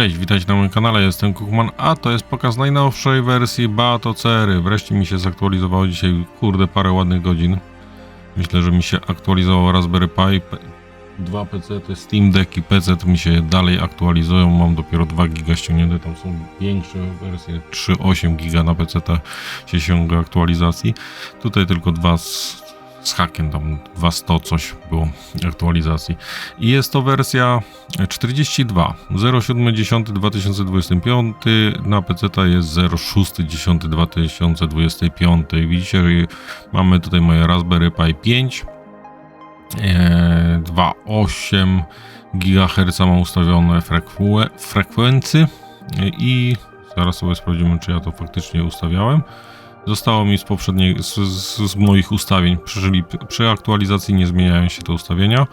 Cześć, witajcie na moim kanale, jestem Kukman, a to jest pokaz najnowszej wersji Bato Cery. Wreszcie mi się zaktualizowało dzisiaj, kurde, parę ładnych godzin. Myślę, że mi się aktualizował Raspberry Pi, dwa PC, Steam Deck i PC mi się dalej aktualizują. Mam dopiero 2 giga ściągnięte, tam są większe wersje, 3,8 giga na PC się sięga aktualizacji. Tutaj tylko dwa z, z hakiem, tam 200 coś było aktualizacji. I jest to wersja 42 07.10.2025 na PC jest 06.10.2025 widzicie że mamy tutaj moje Raspberry Pi 5 e, 2,8 GHz mam ustawione frekwe, frekwencje. I zaraz sobie sprawdzimy czy ja to faktycznie ustawiałem Zostało mi z poprzedniej, z, z, z moich ustawień, czyli przy aktualizacji nie zmieniają się te ustawienia.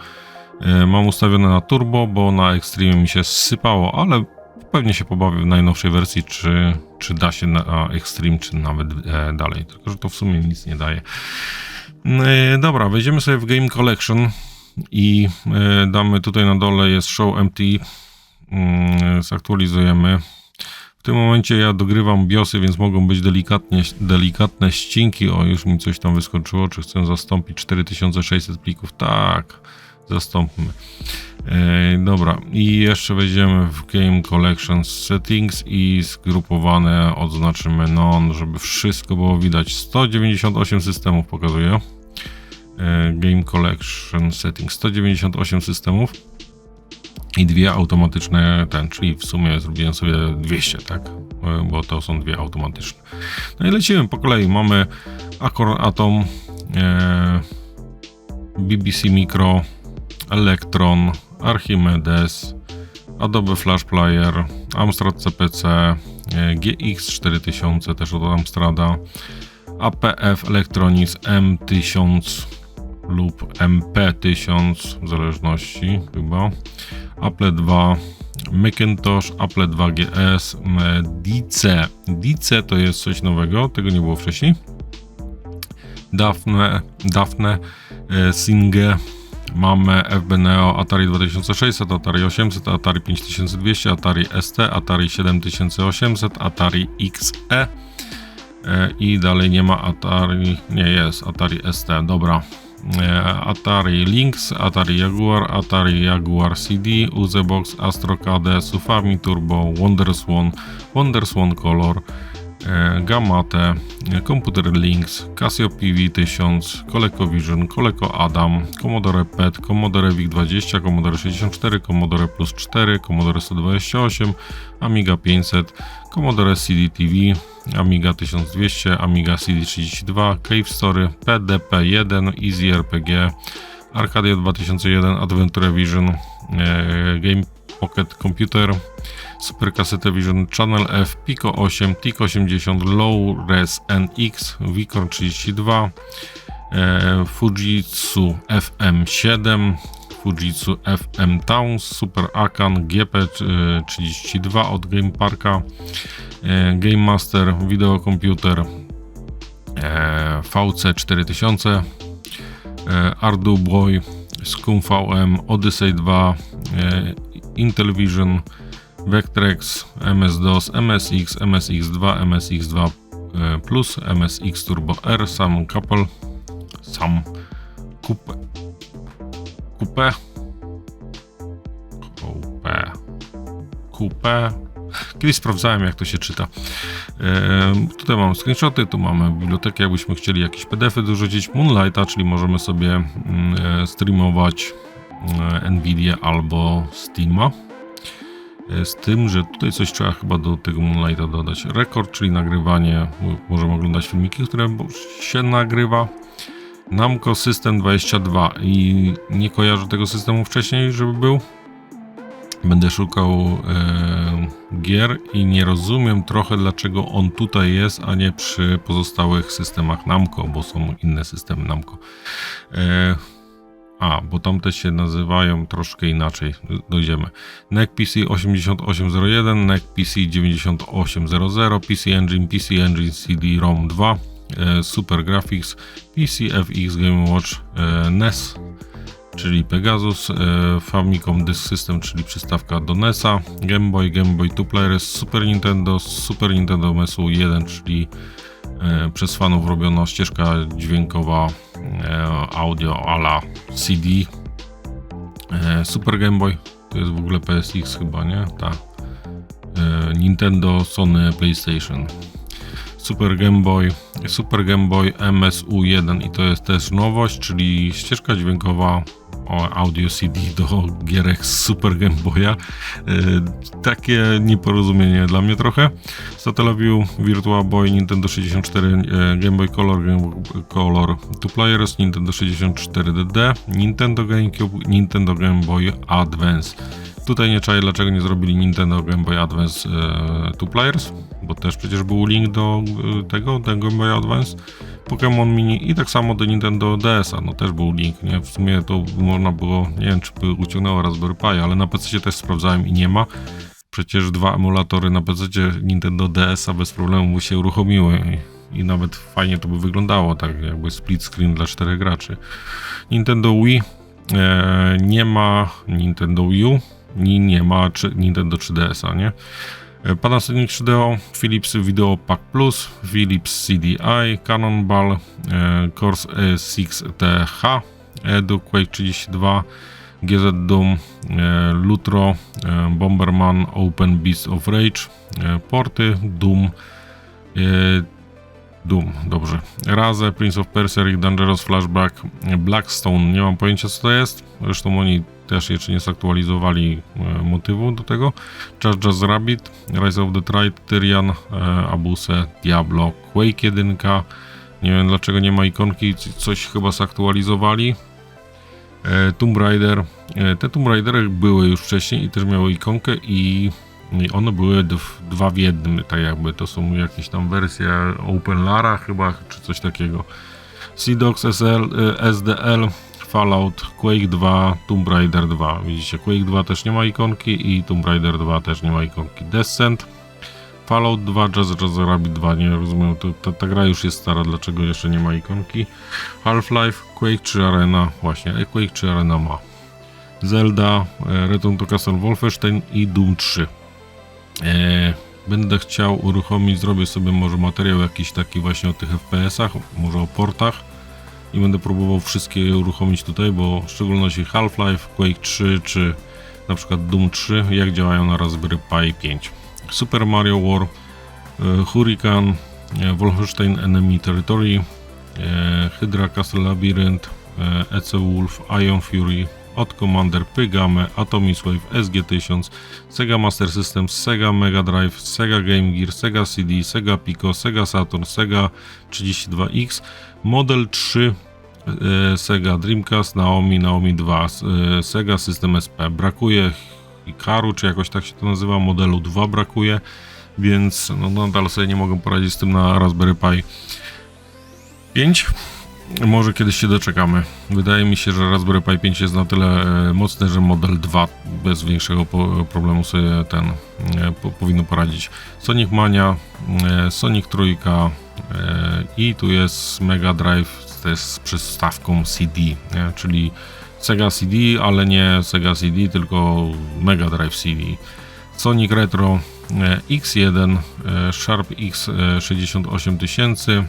E, Mam ustawione na turbo, bo na Extreme mi się zsypało, ale pewnie się pobawię w najnowszej wersji, czy, czy da się na Extreme, czy nawet e, dalej. Tylko, że to w sumie nic nie daje. E, Dobra, wejdziemy sobie w Game Collection i e, damy tutaj na dole jest Show MT. Mm, Zaktualizujemy. Tym momencie ja dogrywam biosy, więc mogą być delikatnie, delikatne ścinki. O, już mi coś tam wyskoczyło. Czy chcę zastąpić 4600 plików? Tak, zastąpmy. E, dobra, i jeszcze wejdziemy w Game Collection Settings i zgrupowane odznaczymy non, żeby wszystko było widać. 198 systemów pokazuje. E, Game Collection Settings 198 systemów i dwie automatyczne ten, czyli w sumie zrobiłem sobie 200, tak? E, Bo to są dwie automatyczne. No i lecimy po kolei. Mamy Accord Atom, e, BBC Micro, Electron, Archimedes, Adobe Flash Player, Amstrad CPC, e, GX 4000 też od Amstrada, APF Electronics M1000 lub MP1000 w zależności chyba. Apple 2, Macintosh, Apple 2 GS, Dice. Dice to jest coś nowego, tego nie było wcześniej. Daphne, Daphne, e, Singe, mamy FB Neo, Atari 2600, Atari 800, Atari 5200, Atari ST, Atari 7800, Atari XE e, i dalej nie ma Atari, nie jest Atari ST, dobra. E, Atari Lynx, Atari Jaguar, Atari Jaguar CD, Uzebox, Astro KD, Sufami Turbo, WonderSwan, WonderSwan Color, Gamate, e, Computer Links, Casio PV1000, ColecoVision, Coleco Adam, Commodore PET, Commodore VIC-20, Commodore 64, Commodore Plus 4, Commodore 128, Amiga 500, Commodore CD TV, Amiga 1200, Amiga CD32, Cave Story, PDP-1, Easy RPG, Arcadia 2001, Adventure Vision, e, Game Pocket Computer, Super Cassette Vision, Channel F, Pico 8, TIC 80, Low Res NX, Vicor 32, e, Fujitsu FM7, Fujitsu FM Towns, Super Akan GP32 od Game Parka, e, Game Master, Videokomputer e, VC4000, e, Ardu Boy, Scum VM, Odyssey 2, e, Intel Vision, Vectrex, MS-DOS, MSX, MSX2, MSX2 e, Plus, MSX Turbo R, Sam Couple, Sam Coupe, Coupe, Coupe, Coupe. Kiedyś sprawdzałem, jak to się czyta. E, tutaj mam screenshoty, tu mamy bibliotekę, jakbyśmy chcieli jakieś PDFy dorzucić. Moonlighta, czyli możemy sobie e, streamować Nvidia albo Steama. E, Z tym, że tutaj coś trzeba chyba do tego Moonlighta dodać. Rekord, czyli nagrywanie. Możemy oglądać filmiki, które się nagrywa. Namco System 22 i nie kojarzę tego systemu wcześniej, żeby był. Będę szukał e, gier i nie rozumiem trochę dlaczego on tutaj jest, a nie przy pozostałych systemach Namco, bo są inne systemy Namco. E, a, bo tamte się nazywają troszkę inaczej. Dojdziemy. NEC PC 8801, NEC PC 9800, PC Engine, PC Engine CD-ROM 2, e, Super Graphics, PC FX Game Watch, e, NES czyli Pegasus, e, Famicom Disk System, czyli przystawka do NES-a, Game Boy, Game Boy Two Players, Super Nintendo, Super Nintendo MESU 1, czyli e, przez fanów robiona ścieżka dźwiękowa audio ala CD, e, Super Game Boy, to jest w ogóle PSX chyba, nie? Tak. E, Nintendo, Sony, PlayStation. Super Game Boy, Super Game Boy MSU1 i to jest też nowość, czyli ścieżka dźwiękowa audio CD do gierek z Super Game Boya. E, takie nieporozumienie dla mnie trochę. Satellaview, Virtua Boy, Nintendo 64, e, Game Boy Color, Game Boy Color 2 Players, Nintendo 64 DD, Nintendo GameCube, Nintendo Game Boy Advance. Tutaj nie czaję, dlaczego nie zrobili Nintendo Game Boy Advance e, Two Players, bo też przecież był link do e, tego, do Game Boy Advance, Pokémon Mini i tak samo do Nintendo DS-a, no też był link, nie? W sumie to można było, nie wiem czy by uciągnęło Raspberry Pi, ale na PC też sprawdzałem i nie ma. Przecież dwa emulatory na PC Nintendo DS-a bez problemu się uruchomiły i, i nawet fajnie to by wyglądało, tak jakby split screen dla czterech graczy. Nintendo Wii e, nie ma Nintendo Wii U, ni nie ma czy, Nintendo 3DS-a, nie? E, Panasonic 3DO, Philips Video Pack Plus, Philips CDI, Cannonball, e, Corsair E6TH, Edu Quake 32, GZ Doom, e, Lutro, Bomberman, Open Beast of Rage, porty, Doom, Doom, dobrze. Raze, Prince of Persia, Dangerous, Flashback, Blackstone, nie mam pojęcia co to jest. Zresztą oni też jeszcze nie zaktualizowali e, motywu do tego. Charge Jazz Rabbit, Rise of the Triad, Tyrian, e, Abuse, Diablo, Quake 1. Nie wiem dlaczego nie ma ikonki, coś chyba zaktualizowali. E, Tomb Raider. Te Tomb Raidery były już wcześniej i też miały ikonkę i one były dwa w jednym, tak jakby to są jakieś tam wersje Open Lara chyba, czy coś takiego. Y, SDL, Fallout, Quake 2, Tomb Raider 2. Widzicie, Quake 2 też nie ma ikonki i Tomb Raider 2 też nie ma ikonki. Descent, Fallout 2, Jazz Jazz Rabbit 2, nie rozumiem, to, to, ta gra już jest stara, dlaczego jeszcze nie ma ikonki. Half-Life, Quake 3 Arena, właśnie, e, Quake 3 Arena ma. Zelda, e, Return to Castle Wolfenstein i Doom 3. E, będę chciał uruchomić, zrobię sobie może materiał jakiś taki właśnie o tych FPS-ach, może o portach i będę próbował wszystkie je uruchomić tutaj, bo w szczególności Half-Life, Quake 3 czy na przykład Doom 3, jak działają na Raspberry Pi 5. Super Mario War, e, Hurricane, e, Wolfenstein Enemy Territory, e, Hydra Castle Labyrinth, EC Wolf, Ion Fury, od Commander, Pygame, Atomic Wave, SG-1000, Sega Master System, Sega Mega Drive, Sega Game Gear, Sega CD, Sega Pico, Sega Saturn, Sega 32X, Model 3, e, Sega Dreamcast, Naomi, Naomi 2, e, Sega System SP. Brakuje Hikaru, czy jakoś tak się to nazywa, modelu 2 brakuje, więc no, nadal sobie nie mogę poradzić z tym na Raspberry Pi 5. Może kiedyś się doczekamy. Wydaje mi się, że Raspberry Pi 5 jest na tyle e, mocny, że model 2 bez większego problemu sobie ten e, po, powinno poradzić. Sonic Mania, e, Sonic Trójka i tu jest Mega Drive jest z przystawką CD, nie? czyli Sega CD, ale nie Sega CD, tylko Mega Drive CD. Sonic Retro e, X1, e, Sharp X68000,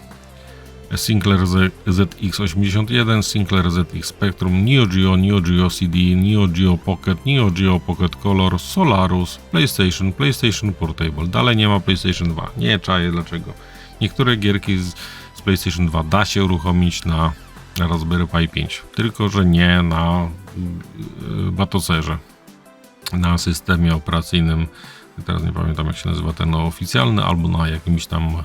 Sinclair Z- ZX81, Sinclair ZX Spectrum, Neo Geo, Neo Geo CD, Neo Geo Pocket, Neo Geo Pocket Color, Solarus, PlayStation, PlayStation Portable. Dalej nie ma PlayStation 2. Nie czaję dlaczego. Niektóre gierki z, z PlayStation 2 da się uruchomić na, na Raspberry Pi 5, tylko że nie na yy, Batocerze, na systemie operacyjnym. Teraz nie pamiętam jak się nazywa ten oficjalny, albo na jakimś tam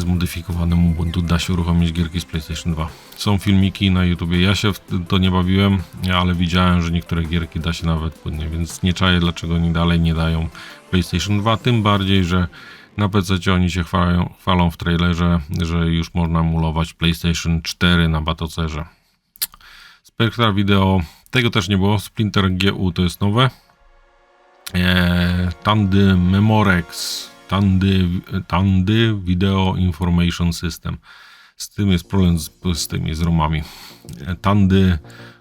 zmodyfikowanym Ubuntu da się uruchomić gierki z PlayStation 2. Są filmiki na YouTubie. Ja się w to nie bawiłem, ale widziałem, że niektóre gierki da się nawet płynnie, więc nie czaję dlaczego oni dalej nie dają PlayStation 2, tym bardziej, że na PC oni się chwalą, chwalą w trailerze, że już można emulować PlayStation 4 na Batocerze. Spectra Video, tego też nie było. Splinter GU to jest nowe. Eee, Tandy Memorex, Tandy, Tandy Video Information System. Z tym jest problem z, z tymi z ROMami. Tandy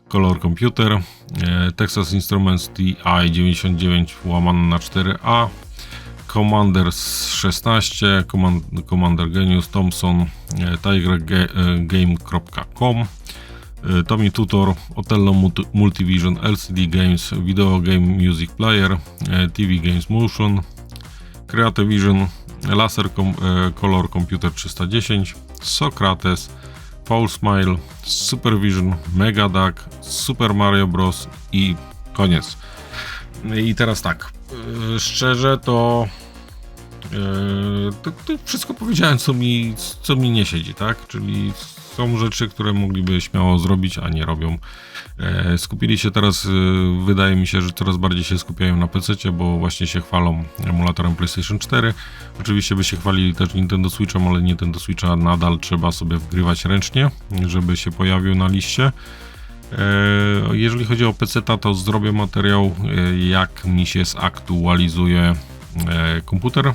Color Computer, e, Texas Instruments TI-99 łamane na 4A, Commander 16, Command, Commander Genius, Thompson, e, tigergame.com, e, Tommy Tutor, Otello Multi- Multivision LCD Games, Video Game Music Player, TV Games Motion, Creative Vision, Laser Com- e, Color Computer 310, Socrates, Paul Smile, Supervision, Megaduck, Super Mario Bros. i koniec. I teraz tak, e, szczerze to, to, to wszystko powiedziałem, co mi, co mi nie siedzi, tak? Czyli są rzeczy, które mogliby śmiało zrobić, a nie robią. E, Skupili się teraz, e, wydaje mi się, że coraz bardziej się skupiają na PC, bo właśnie się chwalą emulatorem PlayStation 4. Oczywiście by się chwalili też Nintendo Switchem, ale Nintendo Switcha nadal trzeba sobie wgrywać ręcznie, żeby się pojawił na liście. E, Jeżeli chodzi o PC, to zrobię materiał, e, jak mi się zaktualizuje e, komputer.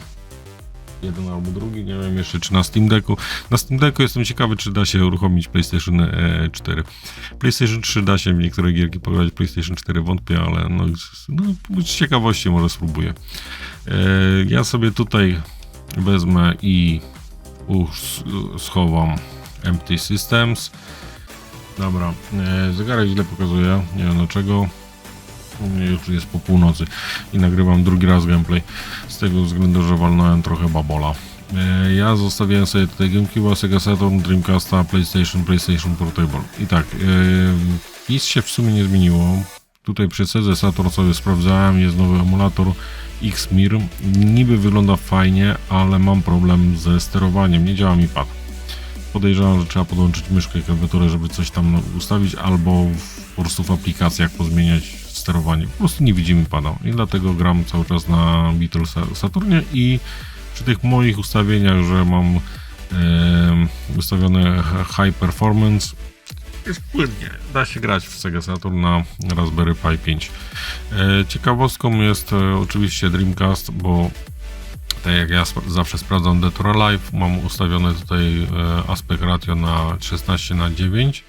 Jeden albo drugi, nie wiem jeszcze czy na Steam Decku. Na Steam Decku jestem ciekawy, czy da się uruchomić PlayStation e, 4. PlayStation 3 da się w niektóre gierki pograć, PlayStation 4 wątpię, ale no, no z ciekawości może spróbuję. E, Ja sobie tutaj wezmę i schowam Empty Systems. Dobra, e, zegarek źle pokazuje, nie wiem dlaczego. U mnie już jest po północy i nagrywam drugi raz gameplay z tego względu, że walnąłem trochę babola. E, Ja zostawiałem sobie tutaj GameCube, Sega Saturn, Dreamcasta, PlayStation, PlayStation Portable. I tak, e, nic się w sumie nie zmieniło. Tutaj przy Sedze Saturn sobie sprawdzałem, jest nowy emulator Xmir. Niby wygląda fajnie, ale mam problem ze sterowaniem, nie działa mi pad. Podejrzewam, że trzeba podłączyć myszkę i klawiaturę, żeby coś tam ustawić, albo po prostu w aplikacjach pozmieniać sterowanie. Po prostu nie widzimy pada i dlatego gram cały czas na Beatles Saturnie i przy tych moich ustawieniach, że mam ustawione high performance, jest płynnie. Da się grać w Sega Saturn na Raspberry Pi 5. E, ciekawostką jest e, oczywiście Dreamcast, bo tak jak ja zawsze sprawdzam Dead or Alive, mam ustawione tutaj e, aspekt ratio na 16 na 9.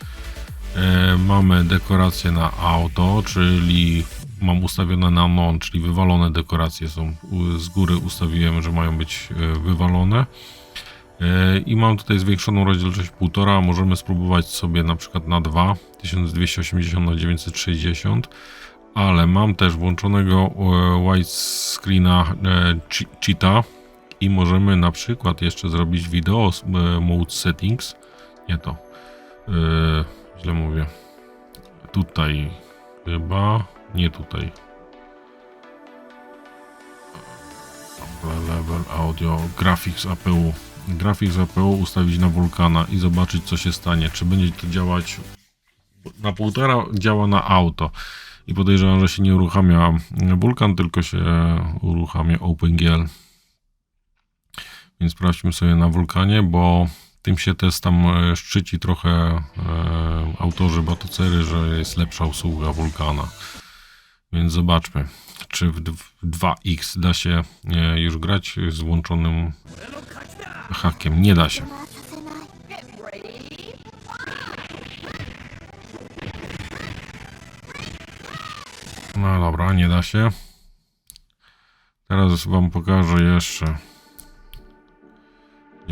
E, mamy dekoracje na auto, czyli mam ustawione na non, czyli wywalone dekoracje są z góry ustawiłem, że mają być e, wywalone. E, I mam tutaj zwiększoną rozdzielczość 1,5. Możemy spróbować sobie na przykład na 2, 1280 na 960 ale mam też włączonego e, widescreena cheata i możemy na przykład jeszcze zrobić wideo mode settings. Nie to. Źle mówię. Tutaj chyba. Nie tutaj. Level audio, graphics APU. Graphics APU ustawić na wulkana i zobaczyć co się stanie. Czy będzie to działać na półtora działa na auto i podejrzewam, że się nie uruchamia wulkan, tylko się uruchamia OpenGL. Więc sprawdźmy sobie na wulkanie, bo tym się też tam e, szczyci trochę e, autorzy Batocery, że jest lepsza usługa wulkana. Więc zobaczmy, czy w d- w 2X da się e, już grać z włączonym hakiem. Nie da się. No dobra, nie da się. Teraz wam pokażę jeszcze.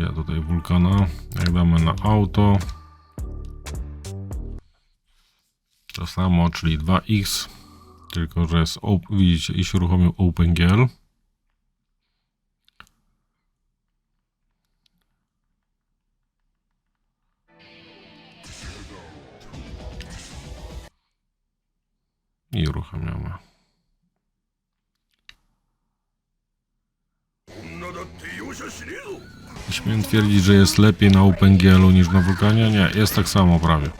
Gdzie tutaj wulkana? Jak damy na auto. To samo, czyli 2x. Tylko, że jest, widzicie, i się uruchomił OpenGL. Twierdzić, że jest lepiej na OpenGL niż na wulkanie? Nie, jest tak samo prawie.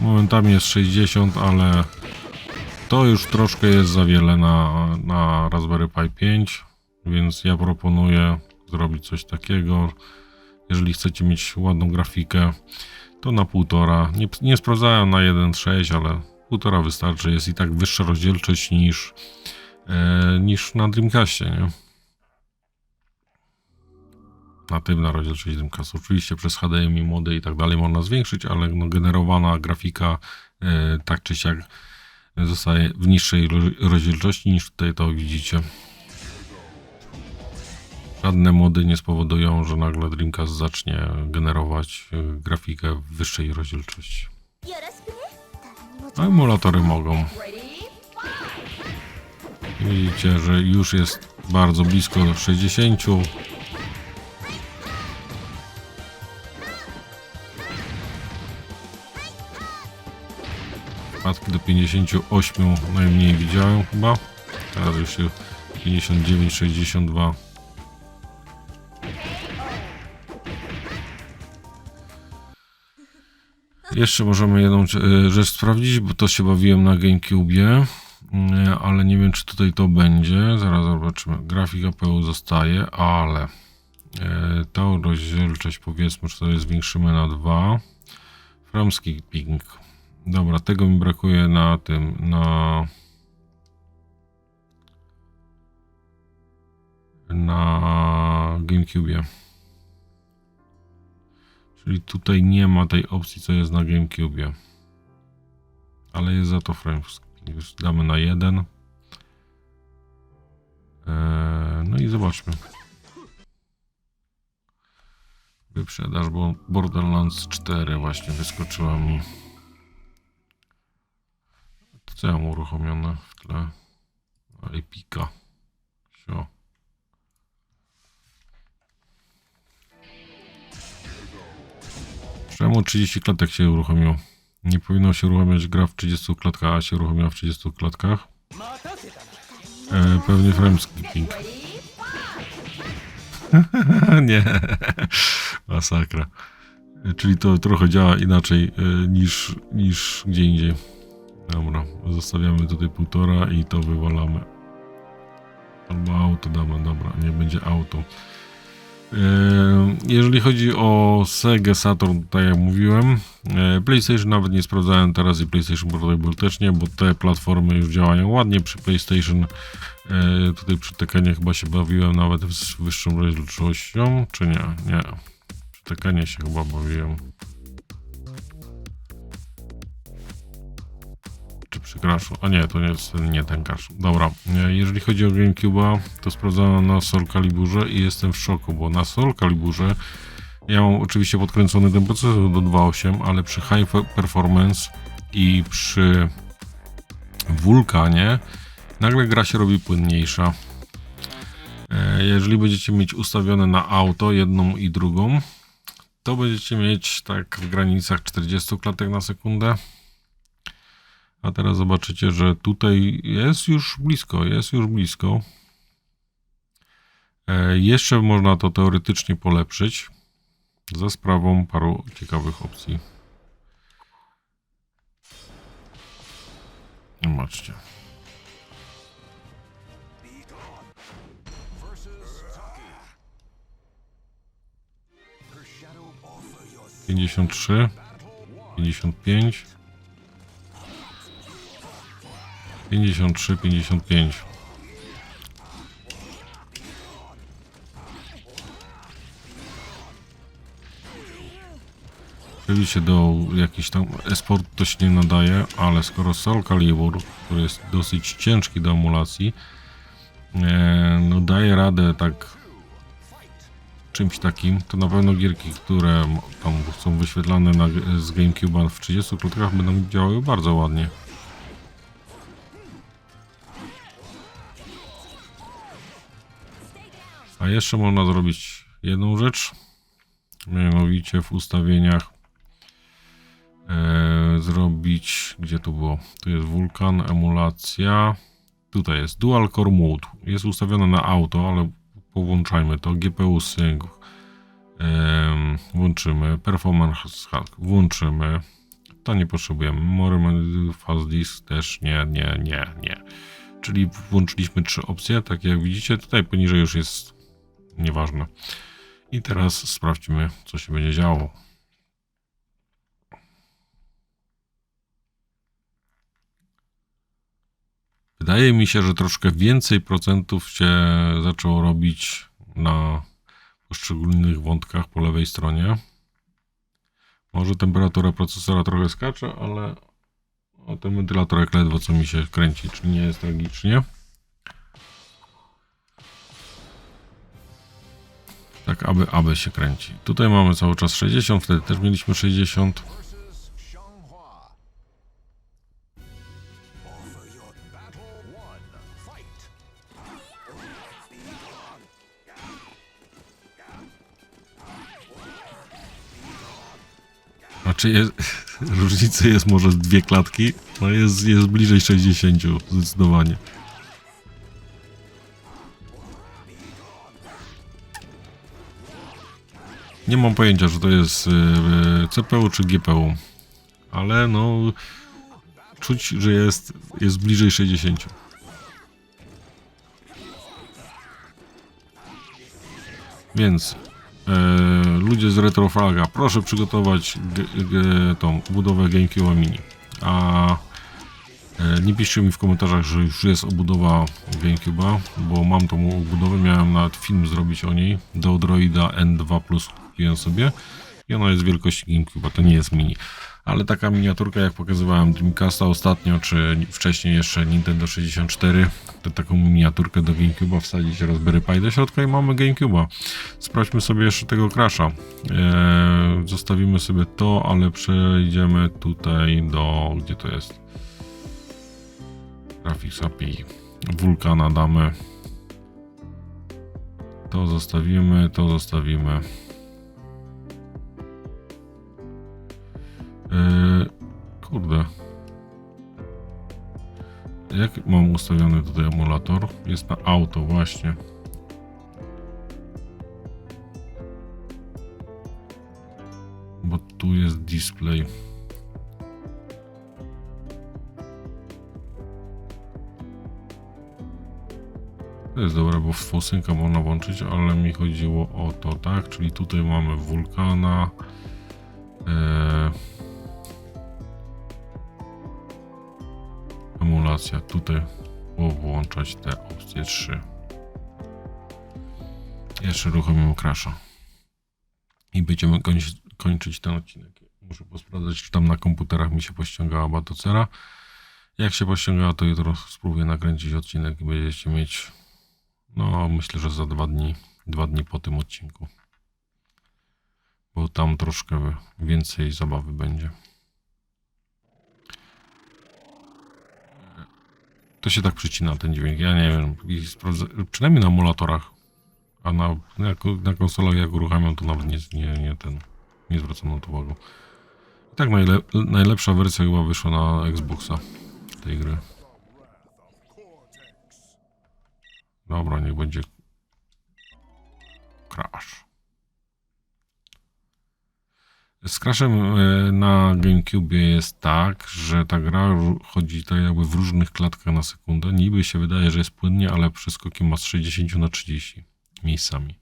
Momentami jest 60, ale to już troszkę jest za wiele na, na Raspberry Pi 5, więc ja proponuję zrobić coś takiego. Jeżeli chcecie mieć ładną grafikę, to na półtora. Nie, nie sprawdzałem na 1.6, ale półtora wystarczy. Jest i tak wyższa rozdzielczość niż, e, niż na Dreamcastie, nie? natywna rozdzielczość Dreamcast. Oczywiście przez HDMI mody i tak dalej można zwiększyć, ale no generowana grafika e, tak czy siak zostaje w niższej rozdzielczości niż tutaj to widzicie. Żadne mody nie spowodują, że nagle Dreamcast zacznie generować e, grafikę w wyższej rozdzielczości. A emulatory mogą. Widzicie, że już jest bardzo blisko 60. Do 58 najmniej widziałem chyba. Teraz już się 59, 62. Jeszcze możemy jedną e, rzecz sprawdzić, bo to się bawiłem na GameCube, e, ale nie wiem, czy tutaj to będzie. Zaraz zobaczymy. Grafika PU zostaje, ale e, tą rozdzielczość powiedzmy, że sobie zwiększymy na 2. Frameskipping. Dobra, tego mi brakuje na tym, na na GameCube. Czyli tutaj nie ma tej opcji, co jest na GameCube. Ale jest za to frame. Już damy na jeden. Eee, no i zobaczmy. Wyprzedaż, bo Borderlands 4 właśnie wyskoczyła mi. Co ja mam uruchomione w tle? Epika. Sio. Czemu 30 klatek się uruchomiło? Nie powinno się uruchamiać gra w 30 klatkach, a się uruchomiła w 30 klatkach. E, pewnie frame skipping. nie, masakra. E, Czyli to trochę działa inaczej e, niż, niż gdzie indziej. Dobra, zostawiamy tutaj półtora i to wywalamy. Albo auto damy, dobra, nie będzie auto. E, Jeżeli chodzi o Sega Saturn, tak jak mówiłem, e, PlayStation nawet nie sprawdzałem teraz i PlayStation Portable też nie, bo te platformy już działają ładnie przy PlayStation. e, Tutaj przy Tekenie chyba się bawiłem nawet z wyższą rozdzielczością, czy nie? Nie. Przy Tekenie się chyba bawiłem. Czy Crashu? A nie, to jest nie ten Crash. Dobra, e, jeżeli chodzi o GameCube'a, to sprawdzałem na Soul Caliburze i jestem w szoku, bo na Soul Caliburze ja mam oczywiście podkręcony ten procesor do 2.8, ale przy High Performance i przy Vulkanie nagle gra się robi płynniejsza. E, Jeżeli będziecie mieć ustawione na auto jedną i drugą, to będziecie mieć tak w granicach 40 klatek na sekundę. A teraz zobaczycie, że tutaj jest już blisko, jest już blisko. E, jeszcze można to teoretycznie polepszyć za sprawą paru ciekawych opcji. Zobaczcie. Pięćdziesiąt trzy, pięćdziesiąt pięć, pięćdziesiąt trzy, pięćdziesiąt pięć. Oczywiście do jakiś tam esport to się nie nadaje, ale skoro Soul Calibur, który jest dosyć ciężki do emulacji, e, no daje radę tak czymś takim, to na pewno gierki, które tam są wyświetlane na, z GameCube'a w 30 klatkach będą działały bardzo ładnie. Jeszcze można zrobić jedną rzecz, mianowicie w ustawieniach e, zrobić, gdzie to było? Tu jest wulkan, emulacja, tutaj jest dual core mode, jest ustawione na auto, ale powłączajmy to, GPU sync, em, włączymy, performance hack, włączymy, to nie potrzebujemy, memory fast disk też nie, nie, nie, nie. Czyli włączyliśmy trzy opcje, tak jak widzicie, tutaj poniżej już jest nieważne. I teraz sprawdźmy, co się będzie działo. Wydaje mi się, że troszkę więcej procentów się zaczęło robić na poszczególnych wątkach po lewej stronie. Może temperatura procesora trochę skacze, ale ten wentylatorek ledwo co mi się kręci, czy nie jest tragicznie. Tak, aby, aby się kręci. Tutaj mamy cały czas 60, wtedy też mieliśmy 60. Znaczy jest, różnica jest może dwie klatki, no jest, jest bliżej 60 zdecydowanie. Nie mam pojęcia, czy to jest yy, CPU czy GPU, ale no czuć, że jest, jest bliżej 60. Więc e, ludzie z Retroflaga, proszę przygotować tą budowę GameCube Mini. A e, nie piszcie mi w komentarzach, że już jest obudowa GameCube'a, bo mam tą obudowę, miałem nawet film zrobić o niej. Do Droida N2 Plus kupiłem sobie i ona jest wielkości GameCube'a, to nie jest mini. Ale taka miniaturka, jak pokazywałem Dreamcasta ostatnio, czy wcześniej jeszcze Nintendo 64, to taką miniaturkę do GameCube'a wsadzić Raspberry Pi do środka i mamy GameCube'a. Sprawdźmy sobie jeszcze tego Crasha. Eee, zostawimy sobie to, ale przejdziemy tutaj do... gdzie to jest? Graphics API. Wulkana damy. To zostawimy, to zostawimy. Eee, kurde. Jak mam ustawiony tutaj emulator? Jest na auto, właśnie. Bo tu jest display. To jest dobre, bo fosynka można włączyć, ale mi chodziło o to, tak? Czyli tutaj mamy wulkana. Eee, emulacja. Tutaj włączać te opcje 3. Jeszcze uruchomimy Crasha. I będziemy kończyć, kończyć ten odcinek. Muszę posprawdzać, czy tam na komputerach mi się pościągała batocera. Jak się pościągała, to jutro spróbuję nakręcić odcinek będziecie mieć, no myślę, że za dwa dni, dwa dni po tym odcinku. Bo tam troszkę więcej zabawy będzie. To się tak przycina ten dźwięk. Ja nie wiem. I sprawdzę, przynajmniej na emulatorach. A na, na, na konsolach jak uruchamiam, to nawet nie, nie, nie ten. Nie zwracam na to uwagę. I tak najle, najlepsza wersja chyba wyszła na Xboxa tej gry. Dobra, niech będzie Crash. Z Crashem e, na GameCube jest tak, że ta gra chodzi tak jakby w różnych klatkach na sekundę. Niby się wydaje, że jest płynnie, ale przeskoki ma z 60 na 30 miejscami.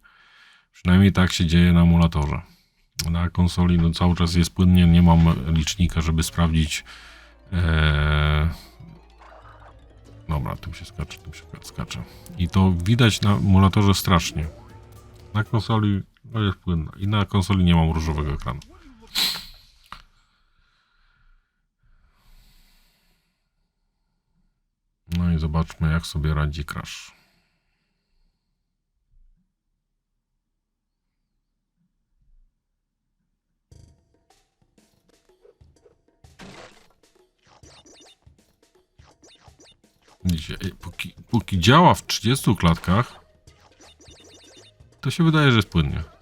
Przynajmniej tak się dzieje na emulatorze. Na konsoli no, cały czas jest płynnie, nie mam licznika, żeby sprawdzić. E, Dobra, tym się skacze, tym się skacze. I to widać na emulatorze strasznie. Na konsoli no jest płynna. I na konsoli nie mam różowego ekranu. No i zobaczmy, jak sobie radzi Crash. Póki, póki działa w 30 klatkach, to się wydaje, że jest płynnie.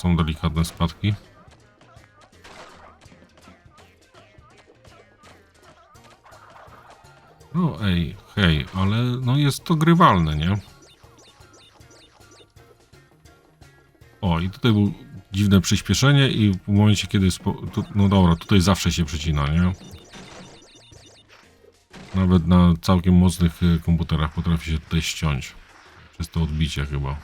Są delikatne spadki. No ej, hej, ale no jest to grywalne, nie? O, i tutaj było dziwne przyspieszenie i w momencie, kiedy... Tu, no dobra, tutaj zawsze się przecina, nie? Nawet na całkiem mocnych y, komputerach potrafi się tutaj ściąć. Przez to odbicie chyba.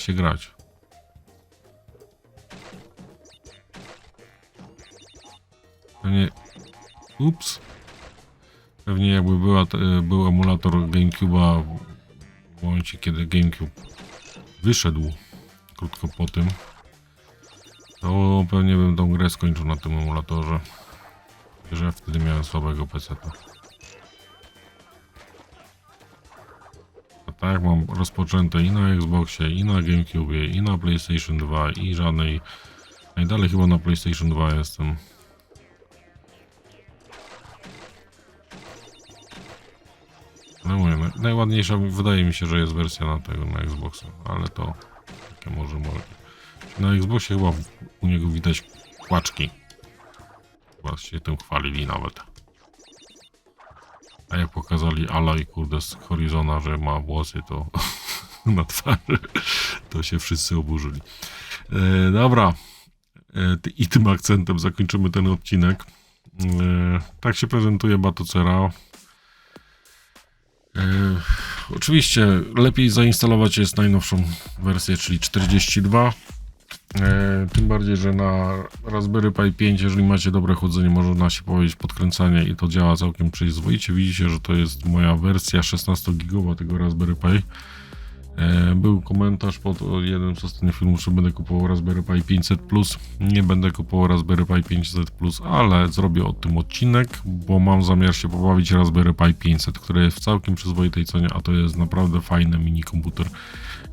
Się grać. Pewnie... Ups. Pewnie jakby była, był emulator GameCube'a w momencie, kiedy GameCube wyszedł krótko po tym, to pewnie bym tą grę skończył na tym emulatorze. Że wtedy miałem słabego PC. A tak mam rozpoczęte i na Xboxie, i na GameCube, i na PlayStation 2, i żadnej. Najdalej chyba na PlayStation 2 jestem. No mówię, naj- najładniejsza wydaje mi się, że jest wersja na tego, na Xboxa, ale to takie może może. Na Xboxie chyba u niego widać kłaczki. Chyba się tym chwalili nawet. A jak pokazali Ala i kurde z Horizona, że ma włosy, to na twarzy, to się wszyscy oburzyli. E, dobra. E, I tym akcentem zakończymy ten odcinek. E, tak się prezentuje Batocera. E, oczywiście lepiej zainstalować jest najnowszą wersję, czyli 42. E, tym bardziej, że na Raspberry Pi 5, jeżeli macie dobre chłodzenie, można się powiedzieć podkręcanie i to działa całkiem przyzwoicie. Widzicie, że to jest moja wersja 16 gigowa tego Raspberry Pi. E, Był komentarz pod jednym z ostatnich filmów, że będę kupował Raspberry Pi 500 Plus. Nie będę kupował Raspberry Pi 500 Plus, ale zrobię o tym odcinek, bo mam zamiar się pobawić Raspberry Pi 500, które jest w całkiem przyzwoitej cenie, a to jest naprawdę fajny mini komputer.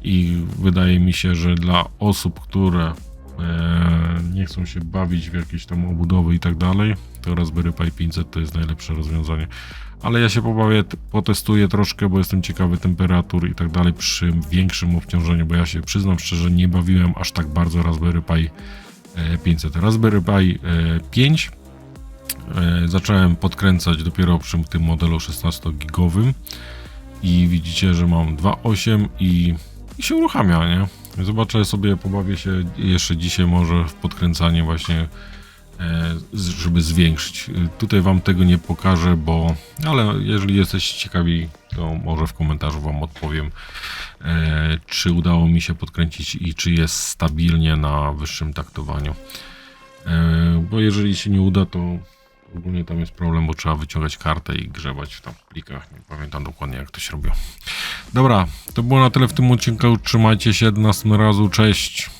I wydaje mi się, że dla osób, które e, nie chcą się bawić w jakieś tam obudowy i tak dalej, to Raspberry Pi 500 to jest najlepsze rozwiązanie. Ale ja się pobawię, potestuję troszkę, bo jestem ciekawy temperatur i tak dalej przy większym obciążeniu, bo ja się przyznam szczerze, nie bawiłem aż tak bardzo Raspberry Pi e, 500. Raspberry Pi e, 5 e, zacząłem podkręcać dopiero przy tym modelu 16-gigowym i widzicie, że mam 2.8 i, i się uruchamia, nie? Zobaczę sobie, pobawię się jeszcze dzisiaj może w podkręcanie właśnie e, żeby zwiększyć. E, Tutaj wam tego nie pokażę, bo ale jeżeli jesteście ciekawi, to może w komentarzu wam odpowiem, e, czy udało mi się podkręcić i czy jest stabilnie na wyższym taktowaniu. Bo jeżeli się nie uda, to ogólnie tam jest problem, bo trzeba wyciągać kartę i grzebać w tam plikach. Nie pamiętam dokładnie jak to się robiło. Dobra, to było na tyle w tym odcinku. Trzymajcie się do następnego razu. Cześć.